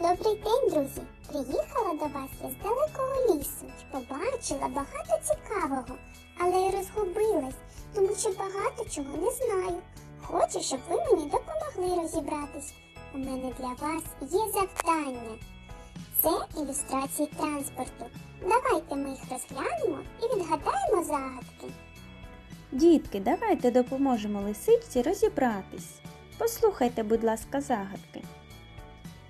Добрий день, друзі! Приїхала до вас я з далекого лісу і побачила багато цікавого, але й розгубилась, тому що багато чого не знаю. Хочу, щоб ви мені допомогли розібратись. У мене для вас є завдання. Це ілюстрації транспорту. Давайте ми їх розглянемо і відгадаємо загадки. Дітки, давайте допоможемо лисичці розібратись. Послухайте, будь ласка, загадки.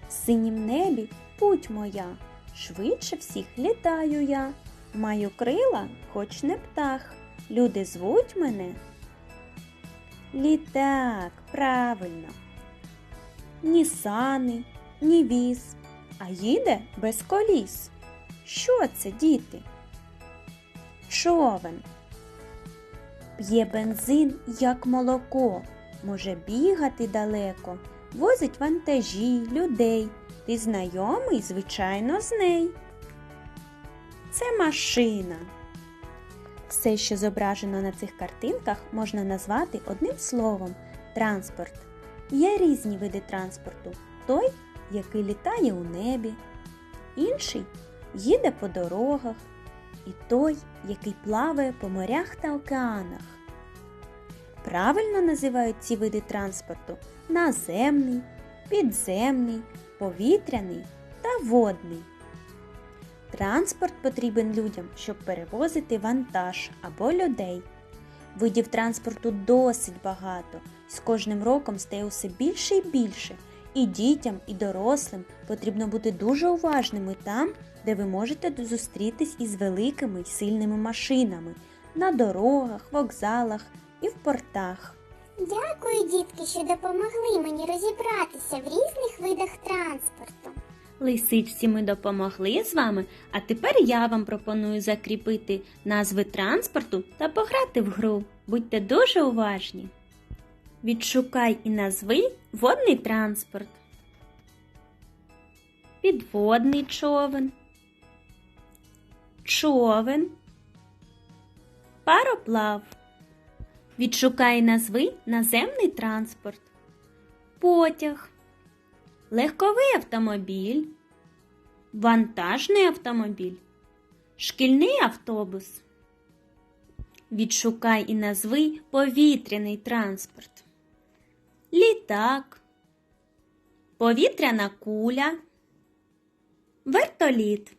В синім небі путь моя, швидше всіх літаю я. Маю крила, хоч не птах. Люди звуть мене. Літак, правильно. Ні сани, ні віз, а їде без коліс. Що це, діти? Човен. П'є бензин, як молоко, може бігати далеко, возить вантажі, людей. Ти знайомий, звичайно, з нею. Це машина. Все, що зображено на цих картинках, можна назвати одним словом транспорт. Є різні види транспорту. Той, який літає у небі, інший їде по дорогах, і той, який плаває по морях та океанах. Правильно називають ці види транспорту наземний, підземний, повітряний та водний. Транспорт потрібен людям, щоб перевозити вантаж або людей. Видів транспорту досить багато, з кожним роком стає усе більше і більше. І дітям, і дорослим потрібно бути дуже уважними там, де ви можете зустрітись із великими й сильними машинами на дорогах, вокзалах і в портах. Дякую, дітки, що допомогли мені розібратися в різних видах транспорту. Лисичці ми допомогли з вами, а тепер я вам пропоную закріпити назви транспорту та пограти в гру. Будьте дуже уважні. Відшукай і назви водний транспорт. Підводний човен. Човен. Пароплав. Відшукай назви наземний транспорт. Потяг легковий автомобіль, вантажний автомобіль, шкільний автобус. Відшукай і назви повітряний транспорт, літак, повітряна куля, вертоліт.